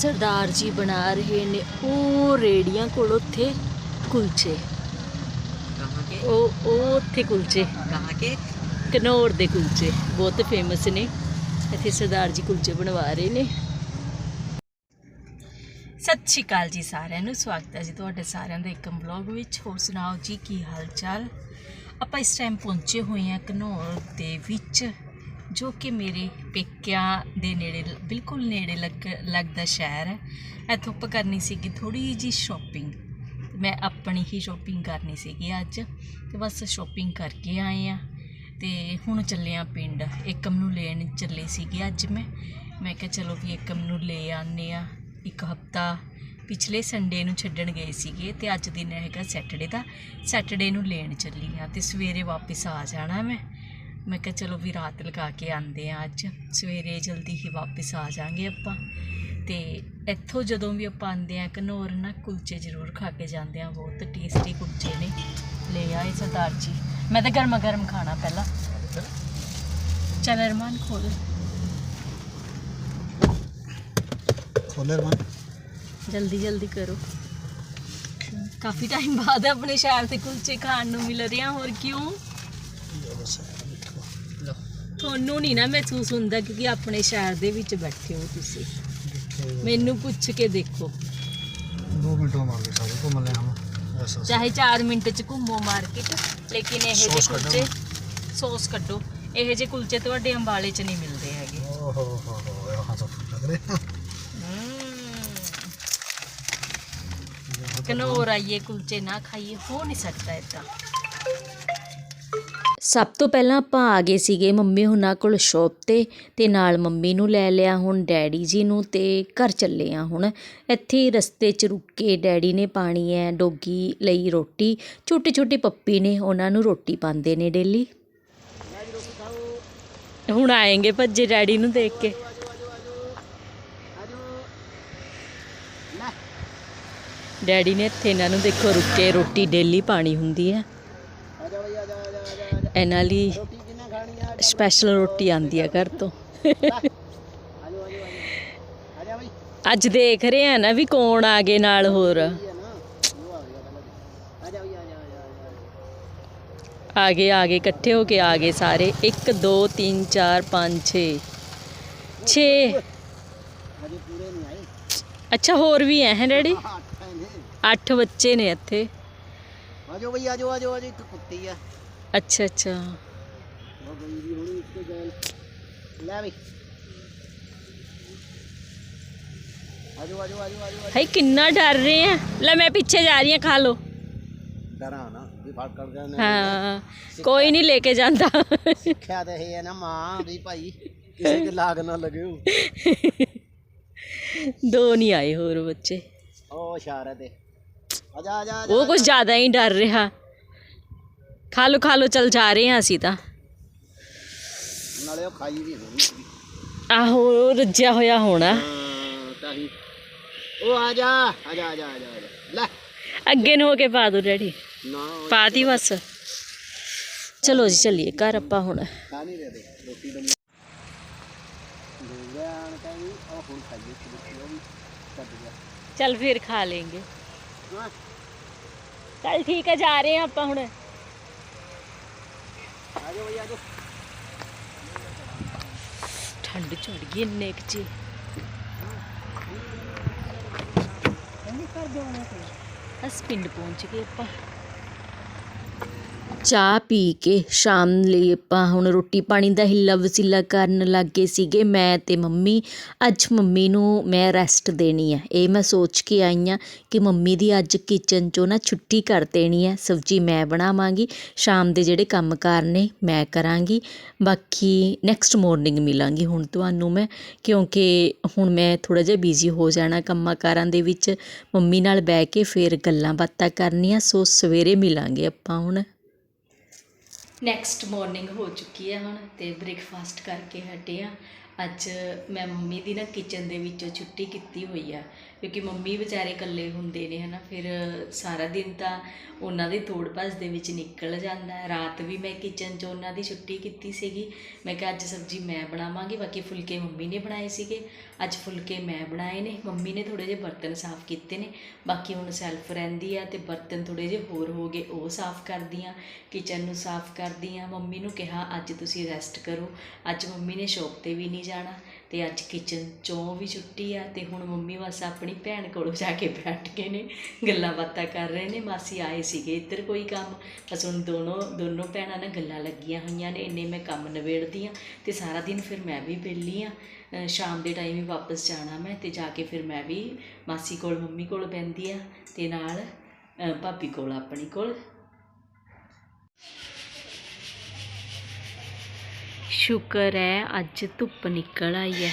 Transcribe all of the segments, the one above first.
ਸਰਦਾਰ ਜੀ ਬਣਾ ਰਹੇ ਨੇ। ਉਹ ਰੇੜੀਆਂ ਕੋਲ ਉੱਥੇ ਕੁਲਚੇ। ਉਹ ਉਹ ਉੱਥੇ ਕੁਲਚੇ। ਕਹਾਂ ਕਿ? ਕਨੌਰ ਦੇ ਕੁਲਚੇ। ਬਹੁਤ ਫੇਮਸ ਨੇ। ਇੱਥੇ ਸਰਦਾਰ ਜੀ ਕੁਲਚੇ ਬਣਵਾ ਰਹੇ ਨੇ। ਸਤਿ ਸ਼੍ਰੀ ਅਕਾਲ ਜੀ ਸਾਰਿਆਂ ਨੂੰ। ਸਵਾਗਤ ਹੈ ਜੀ ਤੁਹਾਡੇ ਸਾਰਿਆਂ ਦਾ ਇੱਕ ਬਲੌਗ ਵਿੱਚ। ਹੋਰ ਸੁਣਾਓ ਜੀ ਕੀ ਹਾਲ ਚਾਲ ਆਪਾਂ ਇਸ ਟਾਈਮ ਪਹੁੰਚੇ ਹੋਏ ਹਾਂ ਕਨੌਰ ਦੇ ਵਿੱਚ ਜੋ ਕਿ ਮੇਰੇ ਪੇਕਿਆਂ ਦੇ ਨੇੜੇ ਬਿਲਕੁਲ ਨੇੜੇ ਲੱਗ, ਲੱਗਦਾ ਸ਼ਹਿਰ ਹੈ। ਇੱਥੋਂ ਆਪਾਂ ਕਰਨੀ ਸੀਗੀ ਥੋੜੀ ਜੀ ਸ਼ਾਪਿੰਗ ਮੈਂ ਆਪਣੀ ਹੀ ਸ਼ਾਪਿੰਗ ਕਰਨੀ ਸੀਗੀ ਅੱਜ। ਤੇ ਬਸ ਸ਼ਾਪਿੰਗ ਕਰਕੇ ਆਏ ਆ ਤੇ ਹੁਣ ਚੱਲੇ ਆ ਪਿੰਡ। ਏਕਮ ਨੂੰ ਲੈਣ ਚੱਲੇ ਸੀਗੇ ਅੱਜ ਮੈਂ। ਮੈਂ ਕਿਹਾ ਚਲੋ ਵੀ ਏਕਮ ਨੂੰ ਲੈ ਆਨੇ ਆ ਇੱਕ ਹਫਤਾ ਪਿਛਲੇ ਸੰਡੇ ਨੂੰ ਛੱਡਣ ਗਏ ਸੀਗੇ ਤੇ ਅੱਜ ਦਿਨ ਹੈਗਾ ਸੈਟਰਡੇ ਦਾ। ਸੈਟਰਡੇ ਨੂੰ ਲੈਣ ਚੱਲੀ ਆ ਤੇ ਸਵੇਰੇ ਵਾਪਸ ਆ ਜਾਣਾ ਮੈਂ। ਮੈਂ ਕਿਹਾ ਚਲੋ ਵੀ ਰਾਤ ਲਗਾ ਕੇ ਆਂਦੇ ਆ ਅੱਜ। ਸਵੇਰੇ ਜਲਦੀ ਹੀ ਵਾਪਸ ਆ ਜਾਾਂਗੇ ਆਪਾਂ। ਤੇ ਇੱਥੋਂ ਜਦੋਂ ਵੀ ਆਪਾਂ ਆਂਦੇ ਆ ਘਨੌਰ ਨਾ ਕੁਲਚੇ ਜ਼ਰੂਰ ਖਾ ਕੇ ਜਾਂਦੇ ਆ ਬਹੁਤ ਟੇਸਟੀ ਕੁਲਚੇ ਨੇ। ਲੈ ਆਏ ਸਰਦਾਰ ਜੀ। ਮੈਂ ਤਾਂ ਗਰਮਾ ਗਰਮ ਖਾਣਾ ਪਹਿਲਾਂ। ਚੱਲ ਅਰਮਾਨ ਖੋਲ। ਖੋਲੇ ਜਲਦੀ ਜਲਦੀ ਕਰੋ। ਕਾਫੀ ਟਾਈਮ ਬਾਅਦ ਆਪਣੇ ਸ਼ਹਿਰ ਤੇ ਕੁਲਚੇ ਖਾਣ ਨੂੰ ਮਿਲ ਰਿਹਾ ਹੋਰ ਕਿਉਂ? ਤੁਹਾਨੂੰ ਨਹੀਂ ਨਾ ਮਹਿਸੂਸ ਹੁੰਦਾ ਕਿਉਂਕਿ ਆਪਣੇ ਸ਼ਹਿਰ ਦੇ ਵਿੱਚ ਬੈਠੇ ਹੋ ਤੁਸੀਂ। ਮੈਨੂੰ ਪੁੱਛ ਕੇ ਦੇਖੋ। ਦੋ ਮਿੰਟ ਮਾਰ ਸਾਰੇ ਘੁੰਮ ਲੈ ਹਮ। ਐਸਾ ਚਾਹੇ 4 ਮਿੰਟ ਚ ਘੁੰਮੋ ਮਾਰਕੀਟ ਲੇਕਿਨ ਇਹ ਜੇ। ਕੁਲਚੇ ਸੌਸ ਕੱਢੋ। ਇਹ ਜੇ ਕੁਲਚੇ ਤੁਹਾਡੇ ਅੰਬਾਲੇ ਚ ਨਹੀਂ ਮਿਲਦੇ ਹੈਗੇ। ਓਹ ਹੋ ਹੋ ਹੋ ਯਹਾਂ ਤਾਂ ਫੁੱਲ ਲੱਗ ਰਿਹਾ। ਕਨੋਰ ਆਈਏ ਕੁਲਚੇ ਨਾ ਖਾਈਏ ਹੋ ਨਹੀਂ ਸਕਦਾ ਇਦਾਂ ਸਭ ਤੋਂ ਪਹਿਲਾਂ ਆਪਾਂ ਆ ਗਏ ਸੀਗੇ ਮੰਮੀ ਹੁਣਾਂ ਕੋਲ ਸ਼ੋਪ ਤੇ ਤੇ ਨਾਲ ਮੰਮੀ ਨੂੰ ਲੈ ਲਿਆ ਹੁਣ, ਡੈਡੀ ਜੀ ਨੂੰ ਤੇ ਘਰ ਚੱਲੇ ਆ ਹੁਣ। ਇੱਥੇ ਰਸਤੇ 'ਚ ਰੁੱਕ ਕੇ ਡੈਡੀ ਨੇ ਪਾਣੀ ਹੈ ਡੋਗੀ ਲਈ ਰੋਟੀ, ਛੋਟੇ ਛੋਟੇ ਪੱਪੀ ਨੇ ਉਹਨਾਂ ਨੂੰ ਰੋਟੀ ਪਾਉਂਦੇ ਨੇ ਡੇਲੀ ਹੁਣ ਆਏਗੇ ਭੱਜੇ ਡੈਡੀ ਨੂੰ ਦੇਖ ਕੇ। ਡੈਡੀ ਨੇ ਇੱਥੇ ਇਹਨਾਂ ਨੂੰ ਦੇਖੋ ਰੁੱਕ ਰੋਟੀ ਡੇਲੀ ਪਾਣੀ ਹੁੰਦੀ ਹੈ ਇਹਨਾਂ ਲਈ ਸਪੈਸ਼ਲ ਰੋਟੀ ਆਂਦੀ ਆ ਘਰ ਤੋਂ। ਅੱਜ ਦੇਖ ਰਹੇ ਆ ਨਾ ਵੀ ਕੌਣ ਆ ਗਏ ਨਾਲ ਹੋਰ। ਆ ਗਏ ਆ ਗਏ, ਇਕੱਠੇ ਹੋ ਕੇ ਆ ਗਏ ਸਾਰੇ। 1 2 3 4 5 6 6 ਅੱਛਾ, ਹੋਰ ਵੀ ਹੈ ਹੈ ਡੈਡੀ? 8 ਬੱਚੇ ਨੇ ਇੱਥੇ। ਆਜੋ ਬਈ ਆਜੋ ਆਜੋ ਆਜੋ ਇੱਕ ਕੁੱਤੀ ਆ। अच्छा अच्छा। भाई कि डर रहे हैं। ला मैं पीछे जा रही हूँ खा लो। हाँ कोई नहीं लेके जाता। लगे दो नहीं आए और बच्चे। ओ इशारे आजा आजा वो कुछ ज़्यादा ही डर रहा। ਖਾ ਲੋ ਖਾ ਲੋ ਚਲ ਜਾ ਰਹੇ ਹਾਂ ਅਸੀਂ ਤਾਂ। ਨਾਲੇ ਉਹ ਖਾਈ ਨਹੀਂ ਹੋਣੀ ਆਹੋ ਰੱਜਿਆ ਹੋਇਆ ਹੋਣਾ। ਉਹ ਆ ਜਾ ਆ ਜਾ ਆ ਜਾ ਆ ਜਾ ਲੈ। ਅੱਗੇ ਨੂੰ ਹੋ ਕੇ ਪਾ ਦੋ ਡੈਡੀ। ਨਾ ਪਾਤੀ ਬਸ। ਚਲੋ ਜੀ ਚੱਲੀਏ। ਘਰ ਆਪਾਂ ਹੁਣ। ਖਾ ਚੱਲ ਫਿਰ ਖਾ ਲੇਂਗੇ। ਚੱਲ ਠੀਕ ਆ ਜਾ ਰਹੇ ਹਾਂ ਆਪਾਂ ਹੁਣ। ਆਜੋ ਭਈ ਆਜੋ। ਠੰਡ ਚੜ ਗਈ ਇੰਨੇ ਕਿ ਜੀ ਅਸੀਂ ਪਿੰਡ ਪਹੁੰਚ ਗਏ ਆਪਾਂ। ਚਾਹ ਪੀ ਕੇ ਸ਼ਾਮ ਲਈ ਆਪਾਂ ਹੁਣ ਰੋਟੀ ਪਾਣੀ ਦਾ ਹਿੱਲਾ ਵਸੀਲਾ ਕਰਨ ਲੱਗ ਗਏ ਸੀਗੇ, ਮੈਂ ਅਤੇ ਮੰਮੀ। ਅੱਜ ਮੰਮੀ ਨੂੰ ਮੈਂ ਰੈਸਟ ਦੇਣੀ ਹੈ ਇਹ ਮੈਂ ਸੋਚ ਕੇ ਆਈ ਹਾਂ ਕਿ ਮੰਮੀ ਦੀ ਅੱਜ ਕਿਚਨ ਚੋਂ ਨਾ ਛੁੱਟੀ ਕਰ ਦੇਣੀ ਹੈ ਸਬਜ਼ੀ ਮੈਂ ਬਣਾਵਾਂਗੀ, ਸ਼ਾਮ ਦੇ ਜਿਹੜੇ ਕੰਮ ਕਾਰ ਨੇ ਮੈਂ ਕਰਾਂਗੀ। ਬਾਕੀ ਨੈਕਸਟ ਮੋਰਨਿੰਗ ਮਿਲਾਂਗੀ। ਹੁਣ ਤੁਹਾਨੂੰ ਮੈਂ, ਕਿਉਂਕਿ ਹੁਣ ਮੈਂ ਥੋੜ੍ਹਾ ਜਿਹਾ ਬਿਜ਼ੀ ਹੋ ਜਾਣਾ ਕੰਮਾਂ ਕਾਰਾਂ ਦੇ ਵਿੱਚ। ਮੰਮੀ ਨਾਲ ਬਹਿ ਕੇ ਫਿਰ ਗੱਲਾਂ ਬਾਤਾਂ ਕਰਨੀਆਂ, ਸੋ ਸਵੇਰੇ ਮਿਲਾਂਗੇ ਆਪਾਂ ਹੁਣ। ਨੈਕਸਟ ਮਾਰਨਿੰਗ ਹੋ ਚੁੱਕੀ ਹੈ ਹੁਣ ਤੇ ਬ੍ਰੇਕਫਾਸਟ ਕਰਕੇ ਹਟੇ ਆ। ਅੱਜ ਮੈਂ ਮੰਮੀ ਦੀ ਨਾ ਕਿਚਨ ਦੇ ਵਿੱਚੋਂ ਛੁੱਟੀ ਕੀਤੀ ਹੋਈ ਆ। ਕਿਉਂਕਿ ਮੰਮੀ ਵਿਚਾਰੇ ਇਕੱਲੇ ਹੁੰਦੇ ਨੇ, ਹਨਾ, ਫਿਰ ਸਾਰਾ ਦਿਨ ਤਾਂ ਉਹਨਾਂ ਦੇ ਤੋੜ ਭੱਜ ਦੇ ਵਿੱਚ ਨਿਕਲ ਜਾਂਦਾ ਰਾਤ ਵੀ ਮੈਂ ਕਿਚਨ 'ਚ ਉਹਨਾਂ ਦੀ ਛੁੱਟੀ ਕੀਤੀ ਸੀਗੀ। ਮੈਂ ਕਿਹਾ, ਅੱਜ ਸਬਜ਼ੀ ਮੈਂ ਬਣਾਵਾਂਗੀ, ਬਾਕੀ ਫੁਲਕੇ ਮੰਮੀ ਨੇ ਬਣਾਏ ਸੀਗੇ। ਅੱਜ ਫੁਲਕੇ ਮੈਂ ਬਣਾਏ ਨੇ, ਮੰਮੀ ਨੇ ਥੋੜੇ ਜਿਹੇ ਬਰਤਨ ਸਾਫ਼ ਕੀਤੇ ਨੇ। ਬਾਕੀ ਹੁਣ ਸੈਲਫ ਰਹਿੰਦੀ ਆ ਤੇ ਬਰਤਨ ਥੋੜੇ ਜਿਹੇ ਹੋਰ ਹੋ ਗਏ, ਉਹ ਸਾਫ਼ ਕਰਦੀ ਆ। ਕਿਚਨ ਨੂੰ ਸਾਫ਼ ਕਰਦੀ ਆ। ਮੰਮੀ ਨੂੰ ਕਿਹਾ, ਅੱਜ ਤੁਸੀਂ ਰੈਸਟ ਕਰੋ। ਅੱਜ ਮੰਮੀ ਨੇ ਸ਼ੌਪ ਤੇ ਵੀ ਨਹੀਂ ਜਾਣਾ। ਅਤੇ ਅੱਜ ਕਿਚਨ ਚੋਂ ਵੀ ਛੁੱਟੀ ਆ ਅਤੇ ਹੁਣ ਮੰਮੀ ਬਸ ਆਪਣੀ ਭੈਣ ਕੋਲੋਂ ਜਾ ਕੇ ਬੈਠ ਗਏ ਨੇ, ਗੱਲਾਂ ਬਾਤਾਂ ਕਰ ਰਹੇ ਨੇ, ਮਾਸੀ ਆਏ ਸੀਗੇ ਇੱਧਰ ਕੋਈ ਕੰਮ। ਬਸ ਹੁਣ ਦੋਨੋਂ ਦੋਨੋਂ ਭੈਣਾਂ ਨਾਲ ਗੱਲਾਂ ਲੱਗੀਆਂ ਹੋਈਆਂ ਨੇ, ਇੰਨੇ ਮੈਂ ਕੰਮ ਨਿਬੇੜਦੀ ਹਾਂ ਅਤੇ ਸਾਰਾ ਦਿਨ ਫਿਰ ਮੈਂ ਵੀ ਵਿਹਲੀ ਹਾਂ ਸ਼ਾਮ ਦੇ ਟਾਈਮ ਹੀ ਵਾਪਸ ਜਾਣਾ ਮੈਂ ਅਤੇ ਜਾ ਕੇ ਫਿਰ ਮੈਂ ਵੀ ਮਾਸੀ ਕੋਲ, ਮੰਮੀ ਕੋਲ ਬਹਿੰਦੀ ਆ ਅਤੇ ਨਾਲ ਭਾਬੀ ਕੋਲ, ਆਪਣੀ ਕੋਲ। ਸ਼ੁਕਰ ਹੈ, ਅੱਜ ਧੁੱਪ ਨਿਕਲ ਆਈ ਹੈ।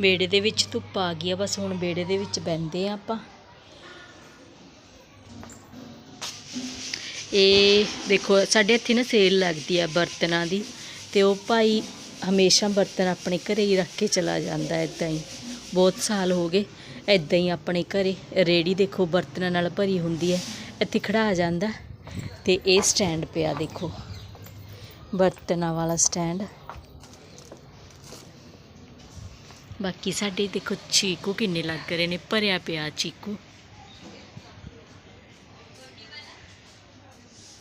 ਵਿਹੜੇ ਦੇ ਵਿੱਚ ਧੁੱਪ ਆ ਗਈ ਆ, ਬਸ ਹੁਣ ਵਿਹੜੇ ਦੇ ਵਿੱਚ ਬੈੰਦੇ ਆ ਆਪਾਂ। ਇਹ ਦੇਖੋ, ਸਾਡੇ ਇੱਥੇ ਨਾ ਸੇਲ ਲੱਗਦੀ ਆ ਬਰਤਨਾਂ ਦੀ, ਤੇ ਉਹ ਭਾਈ ਹਮੇਸ਼ਾ ਬਰਤਨ ਆਪਣੇ ਘਰੇ ਹੀ ਰੱਖ ਕੇ ਚਲਾ ਜਾਂਦਾ ਇਦਾਂ ਹੀ। ਬਹੁਤ ਸਾਲ ਹੋ ਗਏ ਇਦਾਂ ਹੀ ਆਪਣੇ ਘਰੇ। ਰੇੜੀ ਦੇਖੋ ਬਰਤਨਾਂ ਨਾਲ ਭਰੀ ਹੁੰਦੀ ਹੈ, ਇੱਥੇ ਖੜਾ ਜਾਂਦਾ। ਤੇ ਇਹ ਸਟੈਂਡ ਪਿਆ ਦੇਖੋ, ਬਰਤਨਾਂ ਵਾਲਾ ਸਟੈਂਡ। ਬਾਕੀ ਸਾਡੇ ਦੇਖੋ ਚੀਕੂ ਕਿੰਨੇ ਲੱਗ ਰਹੇ ਨੇ, ਭਰਿਆ ਪਿਆ ਚੀਕੂ।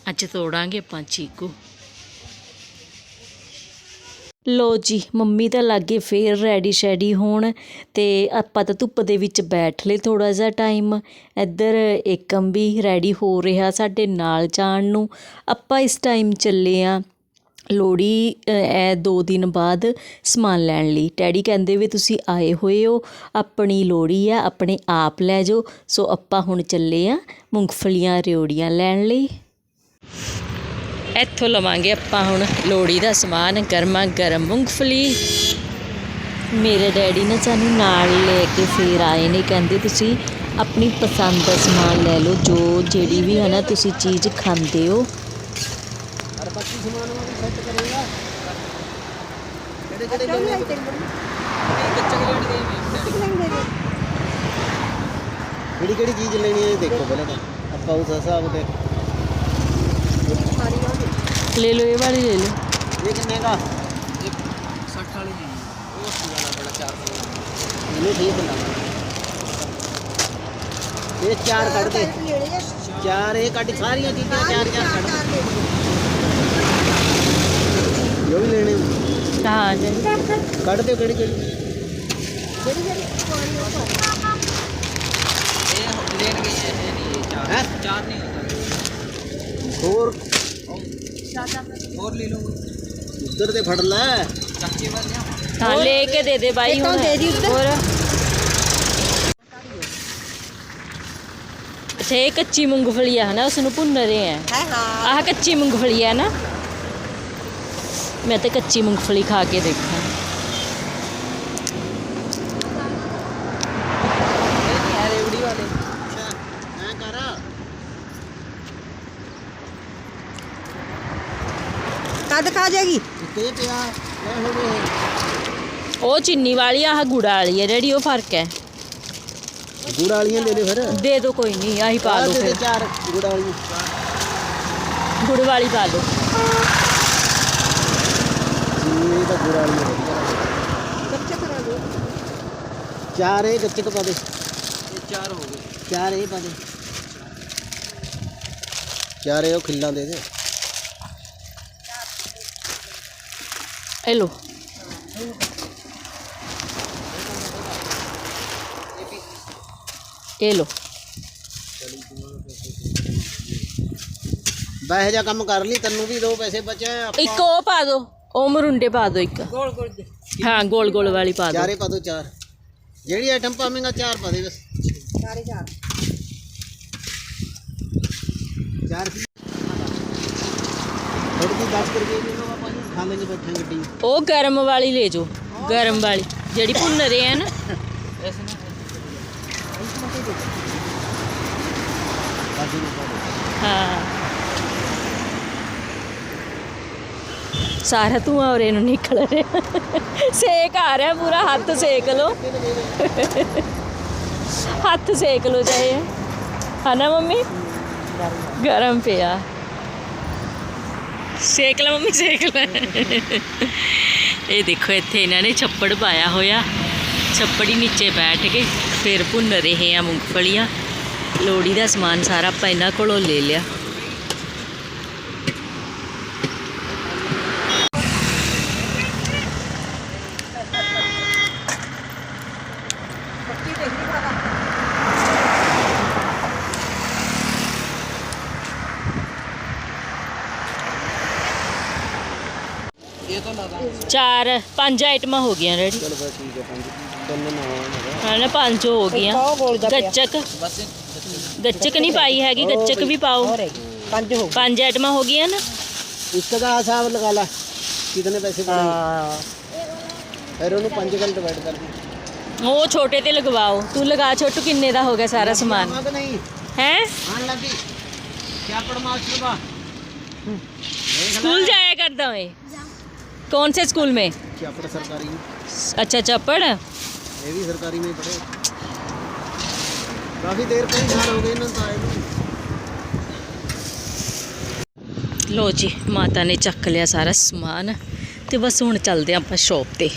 ਅੱਜ ਤੋੜਾਂਗੇ ਆਪਾਂ ਚੀਕੂ। ਲੋ ਜੀ, ਮੰਮੀ ਤਾਂ ਲੱਗੇ ਫੇਰ ਰੈਡੀ ਸ਼ੈਡੀ ਹੋਣ ਤੇ ਆਪਾਂ ਤਾਂ ਧੁੱਪ ਦੇ ਵਿੱਚ ਬੈਠ ਲਏ ਥੋੜਾ ਜਿਹਾ ਟਾਈਮ। ਇੱਧਰ ਏਕਮ ਵੀ ਰੈਡੀ ਹੋ ਰਿਹਾ ਸਾਡੇ ਨਾਲ ਜਾਣ ਨੂੰ। ਆਪਾਂ ਇਸ ਟਾਈਮ ਚੱਲੇ ਆ। ਲੋਹੜੀ ਹੈ ਦੋ ਦਿਨ ਬਾਅਦ ਸਮਾਨ ਲੈਣ ਲਈ। ਡੈਡੀ ਕਹਿੰਦੇ ਵੀ ਤੁਸੀਂ ਆਏ ਹੋਏ ਹੋ, ਆਪਣੀ ਲੋਹੜੀ ਆ, ਆਪਣੇ ਆਪ ਲੈ ਜਾਓ। ਸੋ ਆਪਾਂ ਹੁਣ ਚੱਲੇ ਆ ਮੂੰਗਫਲੀਆਂ, ਰਿਓੜੀਆਂ ਲੈਣ ਲਈ। ਇੱਥੋਂ ਲਵਾਂਗੇ ਆਪਾਂ ਹੁਣ ਲੋਹੜੀ ਦਾ ਸਮਾਨ ਗਰਮਾ ਗਰਮ ਮੂੰਗਫਲੀ। ਮੇਰੇ ਡੈਡੀ ਨੇ ਸਾਨੂੰ ਨਾਲ ਲੈ ਕੇ ਫੇਰ ਆਏ ਨੇ। ਕਹਿੰਦੇ ਤੁਸੀਂ ਆਪਣੀ ਪਸੰਦ ਦਾ ਸਮਾਨ ਲੈ ਲਓ, ਜੋ ਜਿਹੜੀ ਵੀ ਹੈ ਨਾ ਤੁਸੀਂ ਚੀਜ਼ ਖਾਂਦੇ ਹੋ। ਕਿਹੜੀ ਕਿਹੜੀ ਚੀਜ਼ ਲੈਣੀ ਹੈ ਇਹ ਦੇਖੋ ਪਹਿਲਾਂ ਤਾਂ। ਆਪਾਂ ਉਸ ਹਿਸਾਬ ਤੇ। ਲੈ ਲਓ ਇਹ ਵਾਲੀ ਲੈ ਲਓ। ਇਹ ਕਿੰਨੇ ਦਾ? 60 ਵਾਲੀ ਜੀ ਉਹ ਵਾਲਾ ਬੜਾ 400 ਇਹਨੂੰ ਠੀਕ ਬਣਾ ਇਹ ਚਾਰ ਕੱਢ ਦੇ। ਚਾਰ ਇਹ ਕੱਢ ਸਾਰੀਆਂ ਚੀਜ਼ਾਂ ਚਾਰ ਚਾਰ ਕੱਢ ਦੇ। ਜੋ ਵੀ ਲੈਣੇ ਹਾਂ ਜੀ ਕੱਢ ਦਿਓ ਕਿਹੜੀ ਕਿਹੜੀ। ਹੈ ਚਾਰ ਨਹੀਂ ਹੋਰ? ਹੋਰ ਲੈ ਲਓ। ਉੱਧਰ ਤੇ ਫੜ ਲੈ। ਚੱਕੇ ਵਾਲਿਆਂ ਹਾਂ ਲੈ ਕੇ ਦੇ ਦੇ ਬਾਈ ਹੁਣ। ਹੋਰ? ਅੱਛਾ ਇਹ ਕੱਚੀ ਮੂੰਗਫਲੀ ਆ ਨਾ ਉਸ ਨੂੰ ਭੁੰਨ ਰਹੇ ਆ। ਹੈ ਹਾਂ। ਆਹ ਕੱਚੀ ਮੂੰਗਫਲੀ ਹੈ ਨਾ ਮੈਂ ਤਾਂ ਕੱਚੀ ਮੂੰਗਫਲੀ ਖਾ ਕੇ ਦੇਖਾਂ ਰੇਵੜੀ ਵਾਲੇ ਅੱਛਾ ਐ ਕਰ ਕਦ ਖਾ ਜਾਏਗੀ ਇੱਥੇ ਪਿਆ ਲੈ ਹੋ ਗਏ ਉਹ ਚੀਨੀ ਵਾਲੀ ਆ, ਆਹ ਗੁੜਾ ਵਾਲੀ ਹੈ ਜਿਹੜੀ ਉਹ ਫ਼ਰਕ ਹੈ ਗੁੜ ਵਾਲੀਆਂ ਲੈ ਲੈ ਫਿਰ ਦੇ ਦੋ ਕੋਈ ਨਹੀਂ ਆਹੀ ਪਾ ਲਓ ਆਹ ਦੇ ਦੇ ਫਿਰ ਚਾਰ ਗੁੜ ਵਾਲੀਆਂ ਗੁੜ ਵਾਲੀ ਪਾ ਲਓ ਚੀਨੀ ਤਾਂ ਗੁੜ ਕੱਚੇ ਕਰਾ ਦੋ। ਚਾਰ ਇਹ ਗੱਚਕ ਪਾ ਦੇ। ਇਹ ਚਾਰ ਹੋ ਗਏ। ਚਾਰ ਇਹ ਪਾ ਦੇ। ਚਾਰ ਇਹ ਉਹ ਖਿੱਲਾਂ ਦੇ ਦੇ। ਇਹ ਲਓ ਇਹ ਲਓ ਬਹਿ ਜਾ ਕੰਮ ਕਰ ਲਈ ਤੈਨੂੰ ਵੀ ਦੋ ਪੈਸੇ ਬਚੇ ਆਪਾਂ ਇੱਕ ਉਹ ਪਾ ਦਿਓ ਉਹ ਮਰੁੰਡੇ ਪਾ ਦਿਓ ਇੱਕ। ਗੋਲ ਗੋਲ ਹਾਂ ਗੋਲ ਗੋਲ ਵਾਲੀ ਪਾ ਦਿਓ ਚਾਰੇ ਪਾ ਦੋ ਚਾਰ। ਜਿਹੜੀ ਆਈਟਮ ਪਾਵੇਂਗਾ ਚਾਰ ਪਾ ਦੇ ਬਸ। ਚਾਰੇ ਚਾਰ। ਚਾਰ ਥੋੜੀ ਜਿਹੀ 10 ਰੁਪਏ ਦੀ ਲਓ ਆਪਾਂ ਜੀ ਖਾ ਲੈਂਗੇ ਬੈਠੇ ਗੱਡੀ 'ਚ। ਉਹ ਗਰਮ ਵਾਲੀ ਲੈ ਜਾਓ ਗਰਮ ਵਾਲੀ। ਜਿਹੜੀ ਭੁੰਨ ਰਹੇ ਆ ਨਾ। ਕਾਜੂ ਨੂੰ ਪਾ ਦੇ ਹਾਂ। ਸਾਰਾ ਧੂਆਂ ਉਰੇ ਨੂੰ ਨਿਕਲ ਰਿਹਾ। ਸੇਕ ਆ ਰਿਹਾ ਪੂਰਾ, ਹੱਥ ਸੇਕ ਲਓ। ਹੱਥ ਸੇਕ ਲਓ ਚਾਹੇ। ਹਨਾ ਮੰਮੀ? ਗਰਮ ਪਿਆ। ਸੇਕ ਲੈ ਮੰਮੀ, ਸੇਕ ਲੈ। ਇਹ ਦੇਖੋ, ਇੱਥੇ ਇਹਨਾਂ ਨੇ ਛੱਪੜ ਪਾਇਆ ਹੋਇਆ। ਛੱਪੜੀ ਨੀਚੇ ਬੈਠ ਕੇ ਫਿਰ ਭੁੰਨ ਰਹੇ ਆ ਮੂੰਗਫਲੀਆਂ। ਲੋੜੀ ਦਾ ਸਮਾਨ ਸਾਰਾ ਆਪਾਂ ਇਹਨਾਂ ਕੋਲੋਂ ਲੈ ਲਿਆ ਇਹ ਤਾਂ ਲਗਾ ਚਾਰ ਪੰਜ ਆਈਟਮਾਂ ਹੋ ਗਈਆਂ ਰੈਡੀ ਹਾਂ ਨਾ ਪੰਜ ਹੋ ਗਈਆਂ। ਗੱਚਕ। ਗੱਚਕ ਨਹੀਂ ਪਾਈ ਹੈਗੀ ਗੱਚਕ ਵੀ ਪਾਓ। ਪੰਜ ਹੋ ਪੰਜ ਆਈਟਮਾਂ ਹੋ ਗਈਆਂ ਨਾ। ਇੱਕ ਦਾ ਹਿਸਾਬ ਲਗਾ ਲਾ ਕਿਤਨੇ ਪੈਸੇ ਹਾਂ। ਫਿਰ ਉਹਨੂੰ ਪੰਜ ਨਾਲ ਡਿਵਾਈਡ ਕਰ ਦੇ। ਉਹ ਛੋਟੇ ਤੇ ਲਗਵਾਓ। ਤੂੰ ਲਗਾ ਛੋਟੂ ਕਿੰਨੇ ਦਾ ਹੋ ਗਿਆ ਸਾਰਾ ਸਮਾਨ? ਹੈ? ਆਣ ਲੱਗੀ। ਕੀ ਪੜਮਾਸ ਰਬਾ ਸਕੂਲ ਜਾਇਆ ਕਰਦਾ ਓਏ। कौन से स्कूल में क्या पड़ सरकारी में अच्छा चप्पड़ ये भी सरकारी में ही पड़े काफी देर कई साल हो गए ना तो आए ਨੂੰ। ਲੋ ਜੀ ਮਾਤਾ ਨੇ ਚੱਕ ਲਿਆ ਸਾਰਾ ਸਮਾਨ ਤੇ ਬਸ ਹੁਣ ਚੱਲਦੇ ਹਾਂ ਆਪਾਂ ਸ਼ੌਪ ਤੇ